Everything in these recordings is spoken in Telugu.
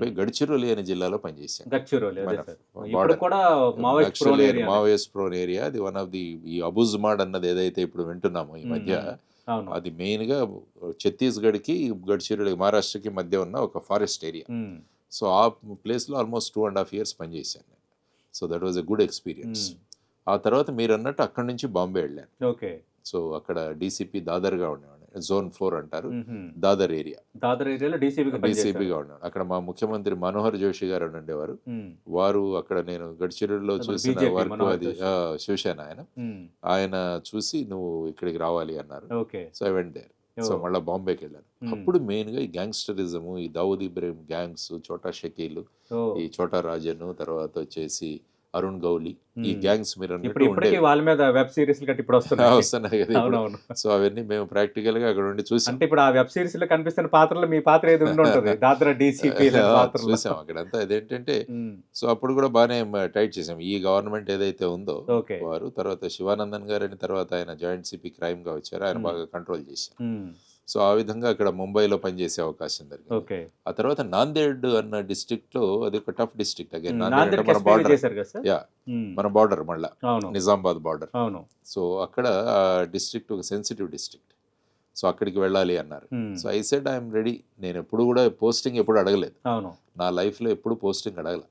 వెళ్ళిపోయి గడిచిరోలి అనే జిల్లాలో పనిచేశాను. మావోయిస్ట్ ప్రోన్ ఏరియా అది. వన్ ఆఫ్ ది ఈ అబుజ్మాడ్ అన్నది ఏదైతే ఇప్పుడు వింటున్నామో ఈ మధ్య అది మెయిన్గా ఛత్తీస్గఢ్కి గడ్చిరోలి మహారాష్ట్రకి మధ్య ఉన్న ఒక ఫారెస్ట్ ఏరియా సో ఆ ప్లేస్లో almost two and half years పనిచేశాను నేను. So that was a good experience ఆ తర్వాత మీరు అన్నట్టు అక్కడి నుంచి బాంబే వెళ్ళాను. ఓకే. సో అక్కడ డీసీపీ దాదర్గా ఉండేవాడిని. జోన్ ఫోర్ అంటారు. దాదర్ ఏరియా. దాదర్ ఏరియాలో డీసీపీగా డీసీపీగా ఉన్నాడు అక్కడ మా ముఖ్యమంత్రి మనోహర్ జోషి గారు ఉండేవారు. వారు అక్కడ నేను గడ్చిరోలిలో అప్పుడు చూసిన వర్క్ అది శివసేన ఆయన. ఆయన చూసి నువ్వు ఇక్కడికి రావాలి అన్నారు. So I went there. So మళ్ళీ బాంబేకి వెళ్ళాను. అప్పుడు మెయిన్గా ఈ గ్యాంగ్స్టరిజం ఈ దావుద్ ఇబ్రహీం గ్యాంగ్స్ చోటా షకీల్ ఈ చోటా రాజన్ తర్వాత వచ్చేసి అరుణ్ గౌలి ఈ గ్యాంగ్స్ మీరు అన్నట్టు. వాళ్ళ మీద వెబ్ సిరీస్ ఇప్పుడు వస్తున్నాయి. వస్తున్నాయి కదా సో అవన్నీ మేము ప్రాక్టికల్గా అక్కడ ఉండి చూసాం. అంటే ఇప్పుడు ఆ వెబ్ సిరీస్లో కనిపిస్తున్న పాత్రలో మీ పాత్ర ఏది ఉంటుంది? దాద్రా డీసీపీ చూసాం. అక్కడంతా అదేంటంటే సో అప్పుడు కూడా బాగానే టైట్ చేసాం. ఈ గవర్నమెంట్ ఏదైతే ఉందో వారు తర్వాత శివానందన్ గారని తర్వాత ఆయన జాయింట్ సిపి క్రైమ్గా వచ్చారు. ఆయన. బాగా కంట్రోల్ చేశారు. సో ఆ విధంగా అక్కడ ముంబైలో పనిచేసే అవకాశం జరిగింది ఓకే. ఆ తర్వాత నాందేడ్ అన్న డిస్ట్రిక్ట్లో అది ఒక టఫ్ డిస్ట్రిక్ట్ అగైన్ నాందేడ్ మన బార్డర్ యా మన బార్డర్ మళ్ళా. అవును. నిజామాబాద్ బార్డర్ అవును. సో అక్కడ ఆ డిస్ట్రిక్ట్ ఒక సెన్సిటివ్ డిస్ట్రిక్ట్ సో అక్కడికి వెళ్ళాలి అన్నారు. So I said I'm ready నేను ఎప్పుడు కూడా పోస్టింగ్ ఎప్పుడు అడగలేదు. అవును. నా లైఫ్లో ఎప్పుడు పోస్టింగ్ అడగల.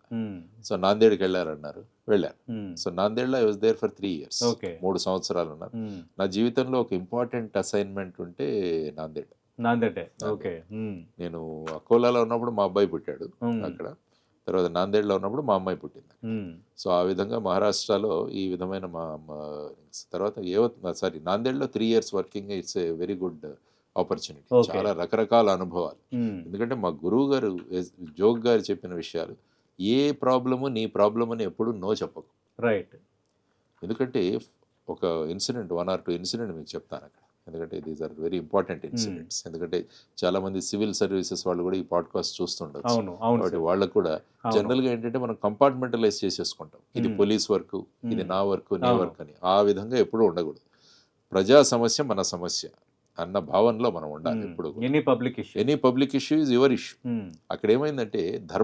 సో నాందేడ్కి వెళ్ళారన్నారు. వెళ్ళాను. So నాందేడ్లో I was there for three years మూడు సంవత్సరాలు ఉన్నారు నా జీవితంలో ఒక ఇంపార్టెంట్ అసైన్మెంట్ ఉంటే నాందేడ్. నాందేడే. ఓకే. నేను అకోలాలో ఉన్నప్పుడు మా అబ్బాయి పుట్టాడు అక్కడ. తర్వాత నాందేడ్లో ఉన్నప్పుడు మా అమ్మాయి పుట్టింది. సో ఆ విధంగా మహారాష్ట్రలో ఈ విధమైన మా తర్వాత ఏవత్ sorry నాందేడ్లో three years working it's a very good opportunity. చాలా రకరకాల అనుభవాలు. ఎందుకంటే మా గురువు గారు జోగ్ గారు చెప్పిన విషయాలు ఏ ప్రాబ్లము నీ ప్రాబ్లం అని ఎప్పుడు నో చెప్పకు. రైట్. ఎందుకంటే ఒక incident one or two incident మీకు చెప్తాను అక్కడ. ఎందుకంటే these are very important incidents ఎందుకంటే చాలా మంది సివిల్ సర్వీసెస్ వాళ్ళు కూడా ఈ పాడ్కాస్ట్ చూస్తుండొచ్చు. కాబట్టి వాళ్ళకు కూడా. జనరల్గా ఏంటంటే మనం కంపార్ట్మెంటలైజ్ చేసేసుకుంటాం. ఇది Hmm. పోలీస్ వర్క్ ఇది Hmm. నా వర్క్ నీ. వర్క్ అని. ఆ విధంగా ఎప్పుడూ ఉండకూడదు. ప్రజా సమస్య మన సమస్య అన్న భావనలో మనం ఉండాలి ఉమ్, ఎప్పుడు any public issue any public issue is your issue అక్కడ ఏమైందంటే ధర్మ